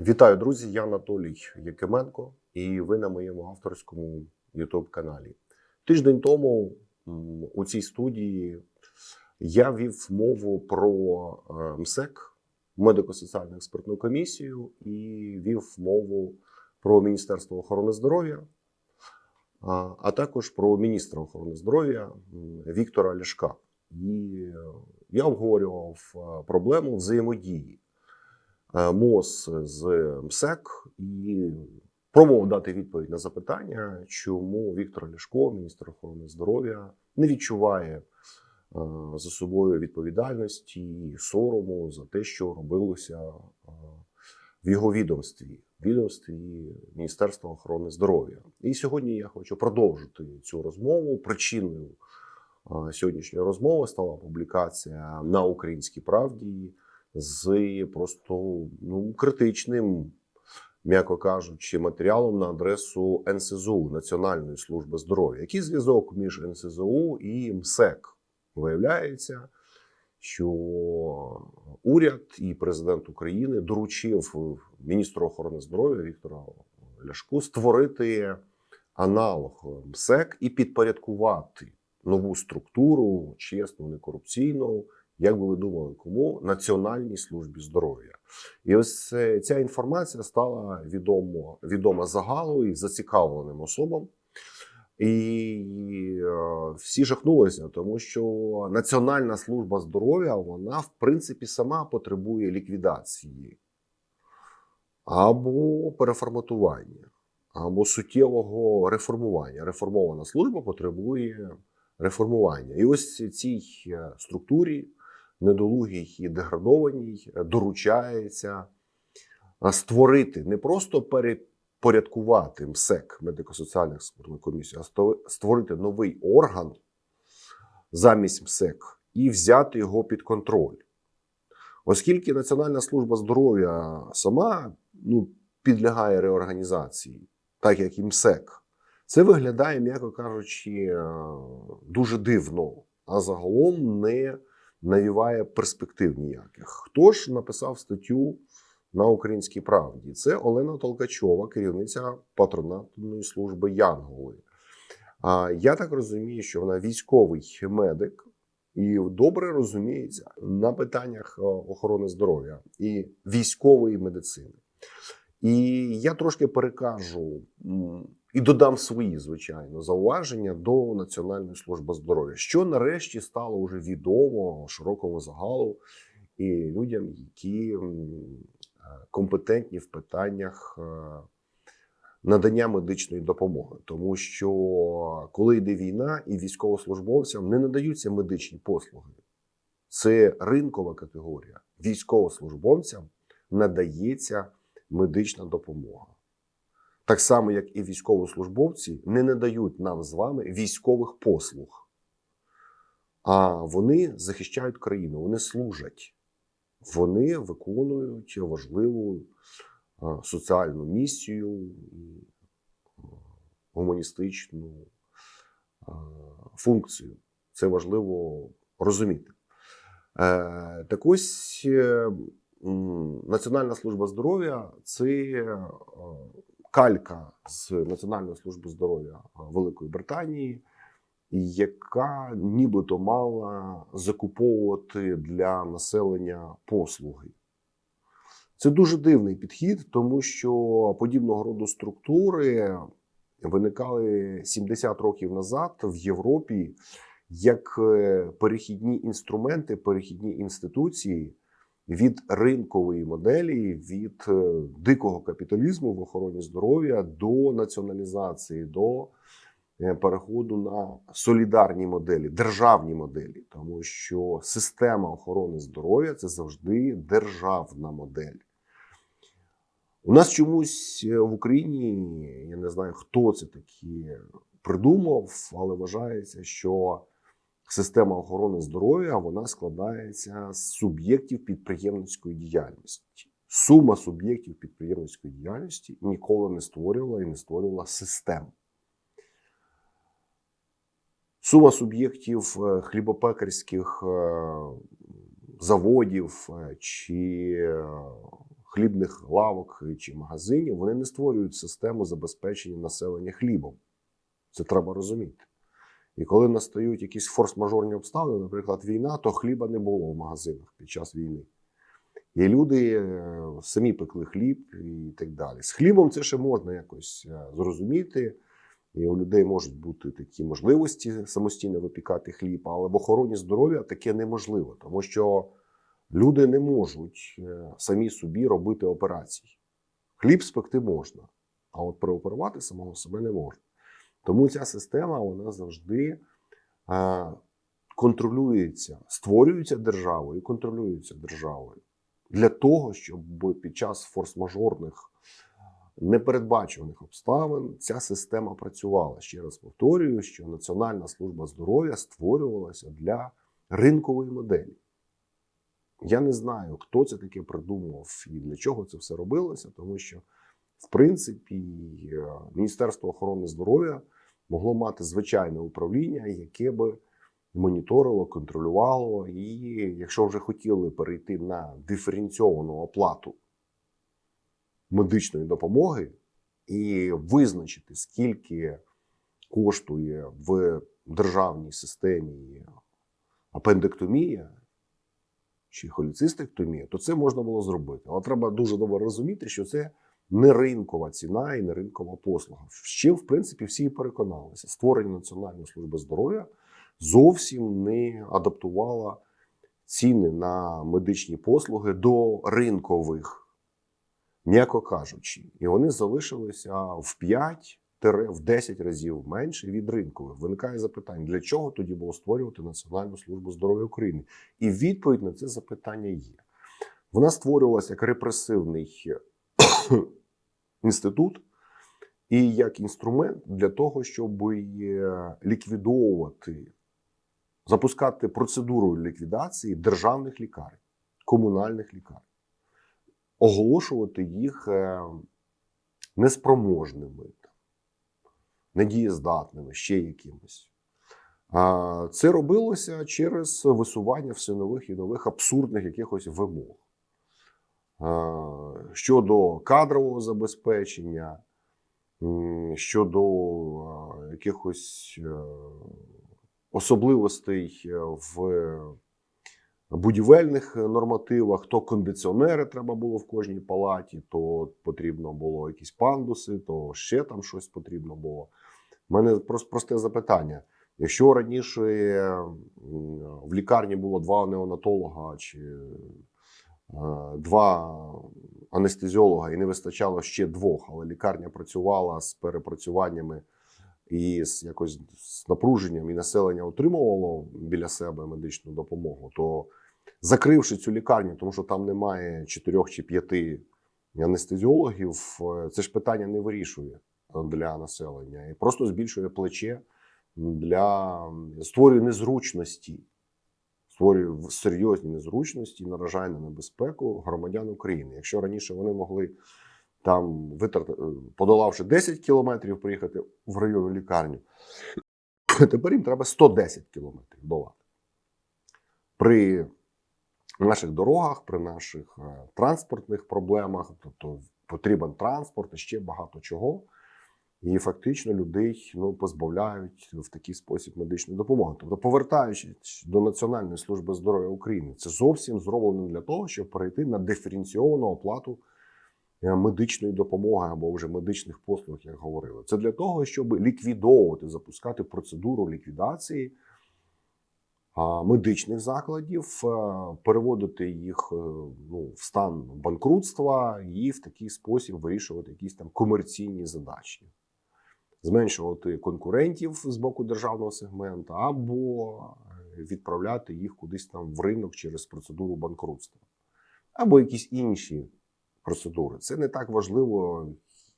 Вітаю, друзі! Я Анатолій Якименко, і ви на моєму авторському youtube каналі. Тиждень тому у цій студії я вів мову про е, МСЕК, медико-соціальну експертну комісію, і вів мову про Міністерство охорони здоров'я, а, також про міністра охорони здоров'я Віктора Ляшка. І е, я обговорював е, проблему взаємодії МОЗ з МСЕК і пробував дати відповідь на запитання, чому Віктор Ляшко, міністр охорони здоров'я, не відчуває е, за собою відповідальності і сорому за те, що робилося е, в його відомстві, відомстві Міністерства охорони здоров'я. І сьогодні я хочу продовжити цю розмову. Причиною е, сьогоднішньої розмови стала публікація на Українській правді з просто ну, критичним, м'яко кажучи, матеріалом на адресу НСЗУ Національної служби здоров'я. Який зв'язок між НСЗУ і МСЕК? Виявляється, що уряд і президент України доручив міністру охорони здоров'я Віктора Ляшку створити аналог МСЕК і підпорядкувати нову структуру, чесну, некорупційну, як би ви думали, кому Національній службі здоров'я. І ось е, ця інформація стала відомо, відома загалу і зацікавленим особам. І е, всі жахнулися, тому що Національна служба здоров'я вона, в принципі, сама потребує ліквідації або переформатування, або суттєвого реформування. Реформована служба потребує реформування. І ось цій е, структурі, недолугій і деградованій, е, доручається е, створити не просто перепорядкувати МСЕК медико-соціальну експертну комісію, а створити новий орган замість МСЕК і взяти його під контроль. Оскільки Національна служба здоров'я сама ну, підлягає реорганізації, так як і МСЕК, це виглядає, м'яко кажучи, е, дуже дивно, а загалом не навіває перспектив ніяких. Хто ж написав статтю на українській правді? Це Олена Толкачова, керівниця патронатної служби Янголи. А я так розумію, що вона військовий медик і добре розуміється на питаннях е, охорони здоров'я і військової медицини. І я трошки перекажу і додам свої, звичайно, зауваження до Національної служби здоров'я, що нарешті стало вже відомо широкому загалу і людям, які е, компетентні в питаннях е, надання медичної допомоги. Тому що коли йде війна і військовослужбовцям не надаються медичні послуги, це ринкова категорія. Військовослужбовцям надається медична допомога. Так само, як і військовослужбовці не надають нам з вами військових послуг. А вони захищають країну, вони служать, вони виконують важливу соціальну місію, гуманістичну функцію. Це важливо розуміти. Е, Так ось е, Національна служба здоров'я це е, калька з Національної служби здоров'я Великої Британії, яка нібито мала закуповувати для населення послуги. Це дуже дивний підхід, тому що подібного роду структури виникали 70 років назад в Європі як е, перехідні інструменти, перехідні інституції від ринкової моделі, від е, дикого капіталізму в охороні здоров'я до націоналізації, до е, переходу на солідарні моделі, державні моделі, тому що система охорони здоров'я це завжди державна модель. У нас чомусь е, в Україні, я не знаю, хто це такі придумав, але вважається, що система охорони здоров'я вона складається з суб'єктів підприємницької діяльності. Сума суб'єктів підприємницької діяльності ніколи не створювала і не створювала систем. Сума суб'єктів е, хлібопекарських е, заводів е, чи хлібних лавок чи магазинів, вони не створюють систему забезпечення населення хлібом. Це треба розуміти. І коли настають якісь форс-мажорні обставини, наприклад, війна, то хліба не було в магазинах під час війни. І люди е, самі пекли хліб і так далі. З хлібом це ще можна якось е, зрозуміти. І у людей можуть бути такі можливості самостійно випікати хліб, але в охороні здоров'я таке неможливо, тому що люди не можуть е, самі собі робити операції. Хліб спекти можна, а от переоперувати самого себе не можна. Тому ця система вона завжди контролюється, створюється державою і контролюється державою для того, щоб під час форс-мажорних непередбачуваних обставин ця система працювала. Ще раз повторюю, що Національна служба здоров'я створювалася для ринкової моделі. Я не знаю, хто це таке придумав і для чого це все робилося, тому що, в принципі, Міністерство охорони здоров'я могло мати звичайне управління, яке би моніторило, контролювало, і якщо вже хотіли перейти на диференційовану оплату медичної допомоги і визначити, скільки коштує в державній системі апендектомія чи холіцистектомія, то це можна було зробити. Але треба дуже добре розуміти, що це не ринкова ціна і не ринкова послуга. Чим, в принципі, всі переконалися. Створення Національної служби здоров'я зовсім не адаптувало ціни на медичні послуги до ринкових м'яко кажучи, і вони залишилися в 5 в 10 разів менше від ринкових. Виникає запитання, для чого тоді було створювати Національну службу здоров'я України? І відповідь на це запитання є. Вона створювалася як репресивний інститут і як інструмент для того, щоб ліквідовувати, запускати процедуру ліквідації державних лікарень, комунальних лікарень оголошувати їх е, неспроможними, недієздатними, ще якимось. Це робилося через висування все нових і нових абсурдних якихось вимог щодо кадрового забезпечення, щодо якихось е, особливостей в будівельних нормативах, то кондиціонери треба було в кожній палаті, то потрібно було якісь пандуси, то ще там щось потрібно було. У мене просте запитання. Якщо раніше в лікарні було два неонатолога чи е, два анестезіолога і не вистачало ще двох, але лікарня працювала з перепрацюваннями і з якось з напруженням, і населення отримувало біля себе медичну допомогу, то закривши цю лікарню, тому що там немає чотирьох чи п'яти анестезіологів, е, це ж питання не вирішує для населення і просто збільшує плече для створює незручності, створює серйозні незручності, наражає на небезпеку громадян України. Якщо раніше вони могли там витрат, подолавши 10 кілометрів, приїхати в районну лікарню, тепер їм треба 110 кілометрів долати. При наших дорогах, при наших е, транспортних проблемах, тобто потрібен транспорт і ще багато чого. І фактично людей ну, позбавляють в такий спосіб медичної допомоги. Тобто, повертаючись до Національної служби здоров'я України, це зовсім зроблено для того, щоб перейти на диференційовану оплату е, медичної допомоги або вже медичних послуг, як говорили. Це для того, щоб ліквідовувати, запускати процедуру ліквідації медичних закладів, переводити їх е, ну, в стан банкрутства і в такий спосіб вирішувати якісь там комерційні задачі, зменшувати конкурентів з боку державного сегменту, або відправляти їх кудись там в ринок через процедуру банкрутства, або якісь інші процедури. Це не так важливо,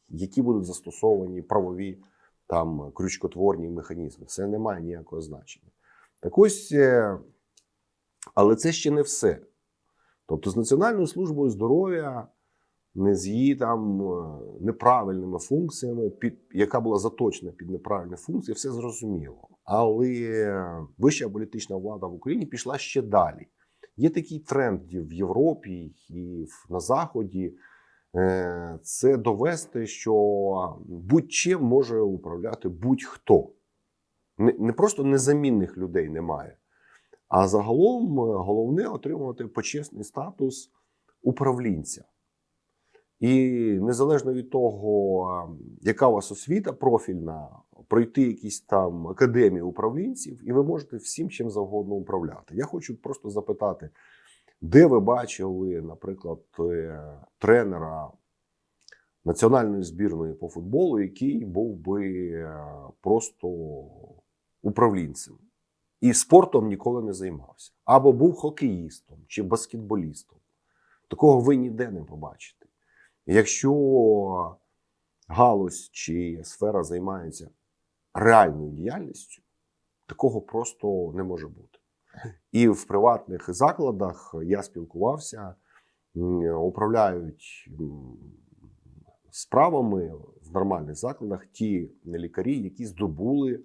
які будуть застосовані правові там крючкотворні механізми. Це не має ніякого значення. Так ось, е, але це ще не все. Тобто, з Національною службою здоров'я, не з її там е, неправильними функціями, під, яка була заточена під неправильні функції, все зрозуміло. Але вища політична влада в Україні пішла ще далі. Є такий тренд і в Європі і на Заході. Е, Це довести, що будь-чим може управляти будь-хто. Не, просто незамінних людей немає, а загалом е, головне отримувати почесний статус управлінця. І незалежно від того, яка у вас освіта профільна, пройти якісь там академії управлінців, і ви можете всім чим завгодно управляти. Я хочу просто запитати, де ви бачили, наприклад, е, тренера національної збірної по футболу, який був би е, просто управлінцем і спортом ніколи не займався, або був хокеїстом чи баскетболістом. Такого ви ніде не побачите. Якщо галузь чи сфера займається реальною діяльністю, такого просто не може бути. І в приватних закладах я спілкувався, управляють справами в нормальних закладах ті лікарі, які здобули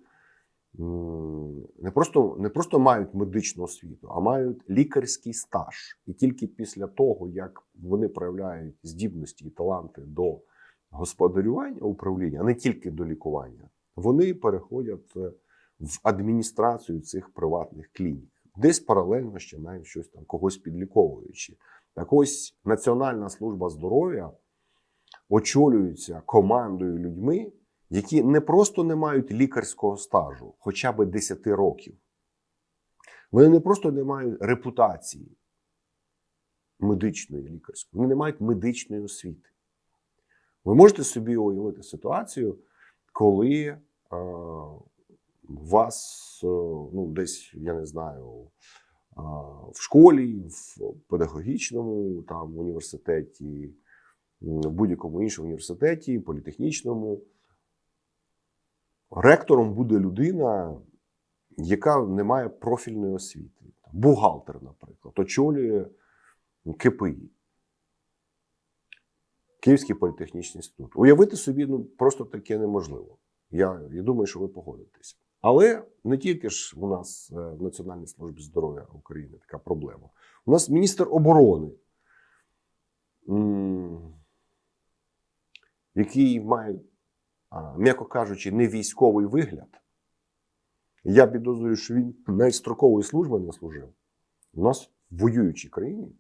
не просто, не просто мають медичну освіту, а мають лікарський стаж. І тільки після того, як вони проявляють здібності і таланти до господарювання управління, а не тільки до лікування, вони переходять е, в адміністрацію цих приватних клінік, десь паралельно ще навіть щось там когось підліковуючи. Так ось Національна служба здоров'я очолюється командою людьми, які не просто не мають лікарського стажу, хоча б 10 років. Вони не просто не мають репутації медичної лікарської, вони не мають медичної освіти. Ви можете собі уявити ситуацію, коли е, вас е, ну, десь, я не знаю, е, в школі, в педагогічному там, університеті, в будь-якому іншому університеті, політехнічному. Ректором буде людина, яка не має профільної освіти. Бухгалтер, наприклад, очолює КПІ. Київський політехнічний інститут. Уявити собі ну, просто таке неможливо. Я, я думаю, що ви погодитесь. Але не тільки ж у нас е, в Національній службі здоров'я України така проблема. У нас міністр оборони, який має, м'яко кажучи, не військовий вигляд. Я підозрюю, що він навіть строкової служби не служив. У нас в воюючій країні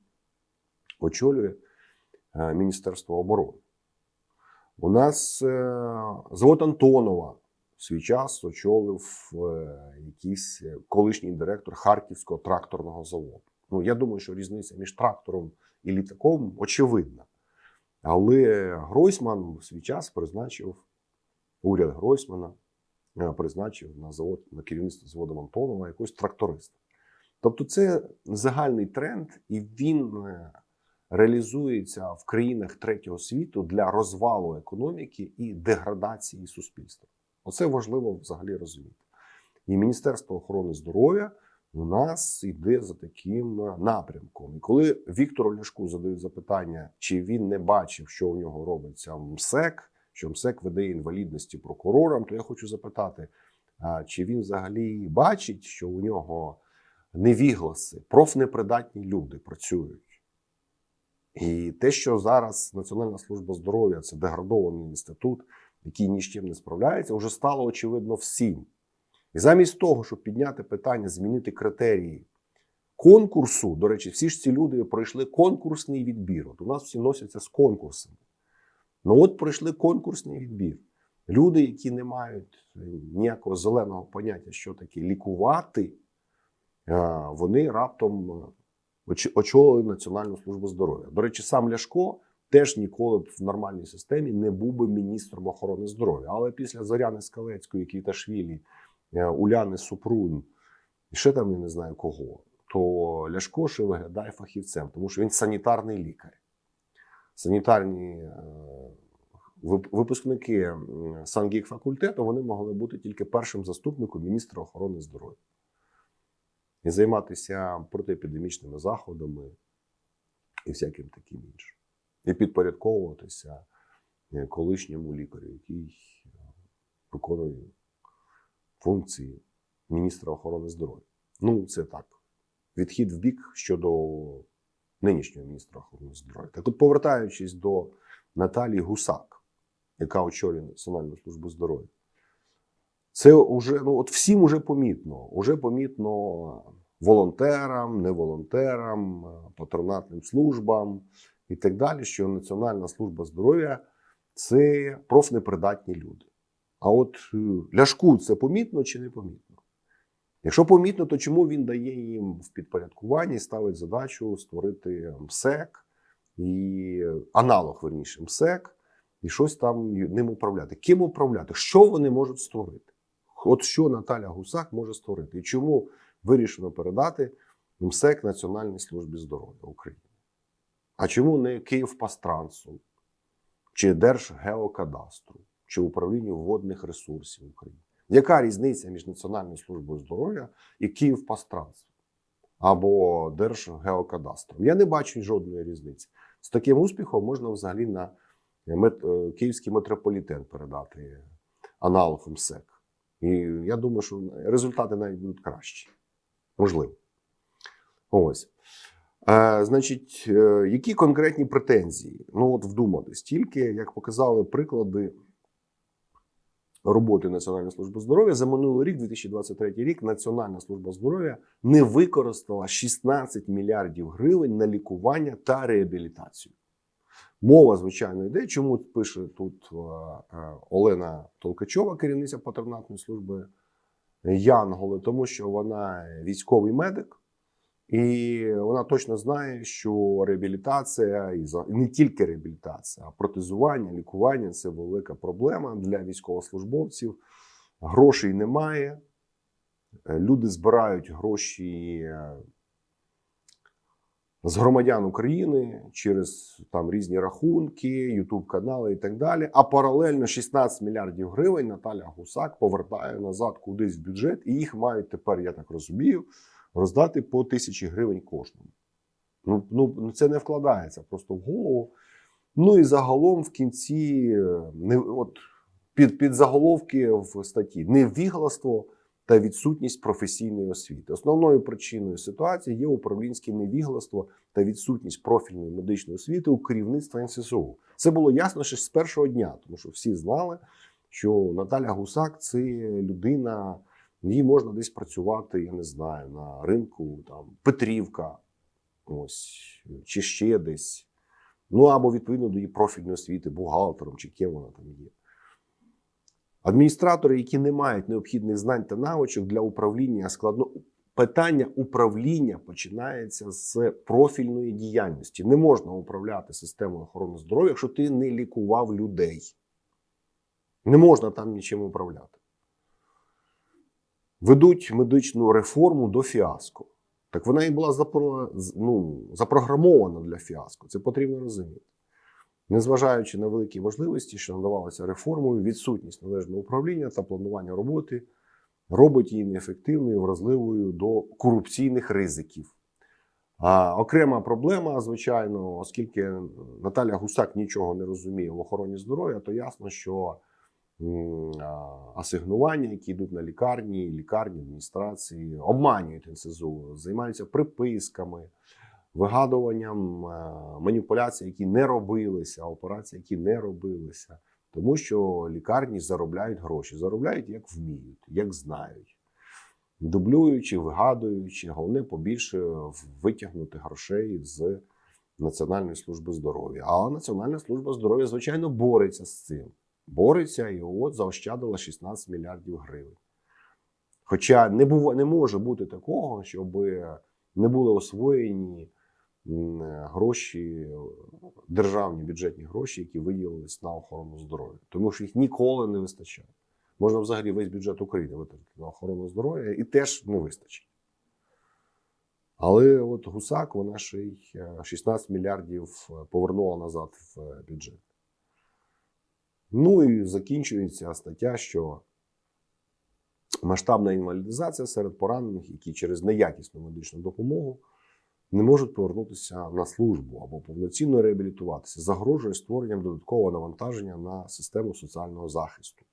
очолює е, Міністерство оборони. У нас е, завод Антонова свій час очолив е, якийсь колишній директор Харківського тракторного заводу. Ну, я думаю, що різниця між трактором і літаком очевидна. Але Гройсман свій час призначив уряд Гройсмана, е, призначив на завод на керівництво заводу Антонова якогось тракториста. Тобто, це загальний тренд, і він е, реалізується в країнах третього світу для розвалу економіки і деградації суспільства. Оце важливо взагалі розуміти. І Міністерство охорони здоров'я у нас йде за таким напрямком. І коли Віктору Ляшку задають запитання, чи він не бачив, що у нього робиться МСЕК, що МСЕК видає інвалідності прокурорам, то я хочу запитати, чи він взагалі бачить, що у нього невігласи, профнепридатні люди працюють. І те, що зараз Національна служба здоров'я це деградований інститут, який ні з чим не справляється, вже стало очевидно всім. І замість того, щоб підняти питання, змінити критерії конкурсу, до речі, всі ж ці люди пройшли конкурсний відбір. От у нас всі носяться з конкурсами. Ну от пройшли конкурсний відбір. Люди, які не мають ніякого зеленого поняття, що таке лікувати, е, вони раптом е, очолили Національну службу здоров'я. До речі, сам Ляшко теж ніколи б в нормальній системі не був би міністром охорони здоров'я. Але після Зоряни Скалецької, Квіташвілі, е, Уляни Супрун, і ще там я не знаю кого, то Ляшко ще виглядає фахівцем, тому що він санітарний лікар. Санітарні е, випускники м, факультету вони могли бути тільки першим заступником міністра охорони здоров'я і займатися протиепідемічними заходами і всяким таким іншим. І підпорядковуватися е, колишньому лікарю, який виконує функції міністра охорони здоров'я. Ну, це так, відхід в бік щодо нинішнього міністра охорони здоров'я. Так от, повертаючись до Наталії Гусак, яка очолює Національну службу здоров'я, це вже ну, от всім уже помітно. Уже помітно волонтерам, неволонтерам, патронатним службам і так далі, що Національна служба здоров'я це профнепридатні люди. А от е, Ляшку це помітно чи не помітно? Якщо помітно, то чому він дає їм в підпорядкуванні, ставить задачу створити МСЕК і аналог верніше МСЕК, і щось там ним управляти? Ким управляти? Що вони можуть створити? От що Наталя Гусак може створити? І чому вирішено передати МСЕК Національній службі здоров'я України? А чому не Київпастрансу, чи Держгеокадастру, чи управлінню водних ресурсів України? Яка різниця між Національною службою здоров'я і Київпастранс або Держгеокадастром? Я не бачу жодної різниці. З таким успіхом можна взагалі на мет- е, Київський метрополітен передати аналог МСЕК. І я думаю, що результати навіть будуть кращі. Можливо. Ось. Е, значить, е, які конкретні претензії? Ну, от вдуматись, тільки, як показали приклади роботи Національної служби здоров'я, за минулий рік, 2023 рік, Національна служба здоров'я не використала 16 мільярдів гривень на лікування та реабілітацію. Мова, звичайно, йде. Чому пише тут е, е, Олена Толкачова, керівниця патронатної служби Янголи, тому що вона військовий медик, і вона точно знає, що реабілітація і не тільки реабілітація, а протезування, лікування це велика проблема для військовослужбовців. Грошей немає. Е, Люди збирають гроші е, з громадян України через там різні рахунки, Ютуб канали і так далі. А паралельно 16 мільярдів гривень Наталя Гусак повертає назад кудись в бюджет, і їх мають тепер, я так розумію, роздати по тисячі гривень кожному. Ну, ну це не вкладається просто в голову. Ну і загалом в кінці е, не от під, під заголовки в статті невігластво та відсутність професійної освіти. Основною причиною ситуації є управлінське невігластво та відсутність профільної медичної освіти у керівництва НСЗУ. Це було ясно ще з першого дня, тому що всі знали, що Наталя Гусак це людина, їй можна десь працювати, я не знаю, на ринку там Петрівка, ось чи ще десь. Ну або відповідно до її профільної освіти, бухгалтером чи ким вона там є. Адміністратори, які не мають необхідних знань та навичок для управління складно. Питання управління починається з профільної діяльності. Не можна управляти системою охорони здоров'я, якщо ти не лікував людей. Не можна там нічим управляти. Ведуть медичну реформу до фіаско. Так вона і була ну, запрограмована для фіаско. Це потрібно розуміти. Незважаючи на великі можливості, що надавалися реформою, відсутність належного управління та планування роботи робить її неефективною, вразливою до корупційних ризиків. А окрема проблема, звичайно, оскільки Наталя Гусак нічого не розуміє в охороні здоров'я, то ясно, що асигнування, які йдуть на лікарні, лікарні, адміністрації, обманюють НСЗУ, займаються приписками, вигадуванням е, маніпуляцій, які не робилися, операцій, які не робилися. Тому що лікарні заробляють гроші, заробляють як вміють, як знають, дублюючи, вигадуючи, головне побільше витягнути грошей з Національної служби здоров'я. А Національна служба здоров'я, звичайно, бореться з цим. Бореться і от заощадила 16 мільярдів гривень. Хоча не, бува, не може бути такого, щоб не були освоєні гроші, державні бюджетні гроші, які виділились на охорону здоров'я, тому що їх ніколи не вистачає. Можна взагалі весь бюджет України витратити на охорону здоров'я і теж не вистачить. Але от гусак, вона ще й е, 16 мільярдів е, повернула назад в бюджет. Ну і закінчується стаття, що масштабна інвалідизація серед поранених, які через неякісну медичну допомогу не можуть повернутися на службу або повноцінно реабілітуватися, загрожує створенням додаткового навантаження на систему соціального захисту.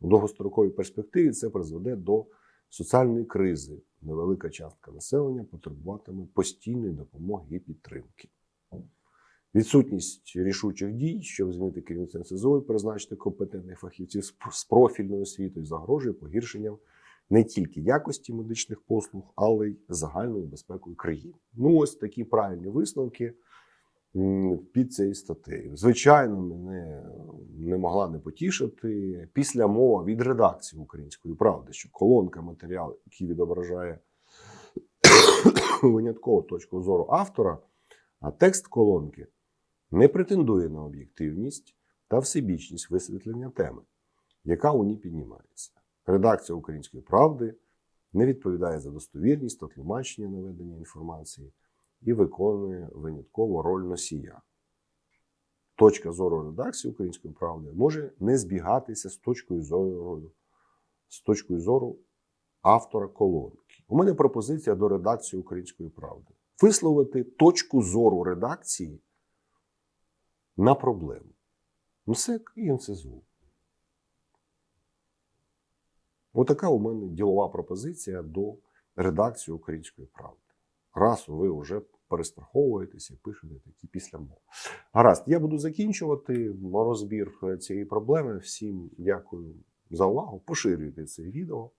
У довгостроковій перспективі це призведе до соціальної кризи невелика частка населення потребуватиме постійної допомоги і підтримки. Відсутність рішучих дій, щоб змінити керівництво НСЗО і призначити компетентних фахівців з- профільною освітою, загрожує погіршенням не тільки якості медичних послуг, але й загальною безпекою країни. Ну, ось такі правильні висновки під цією статтею. Звичайно, мене не могла не потішити після мова від редакції української правди, що колонка матеріалу, який відображає виняткову точку зору автора, а текст колонки не претендує на об'єктивність та всебічність висвітлення теми, яка у ній піднімається. Редакція української правди не відповідає за достовірність та тлумачення наведення інформації і виконує винятково роль носія. Точка зору редакції української правди може не збігатися з точкою зору, з точкою зору автора колонки. У мене пропозиція до редакції української правди висловити точку зору редакції на проблему. МСЕК і НСЗУ. Отака у мене ділова пропозиція до редакції української правди. Раз ви вже перестраховуєтеся і пишете такі після мов. Гаразд, я буду закінчувати розбір цієї проблеми. Всім дякую за увагу. Поширюйте це відео,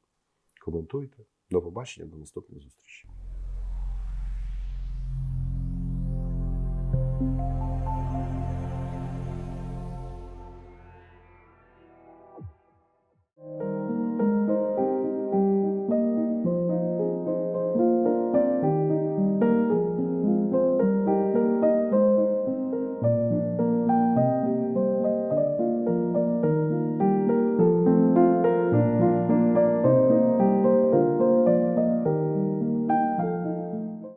коментуйте. До побачення, до наступних зустрічей.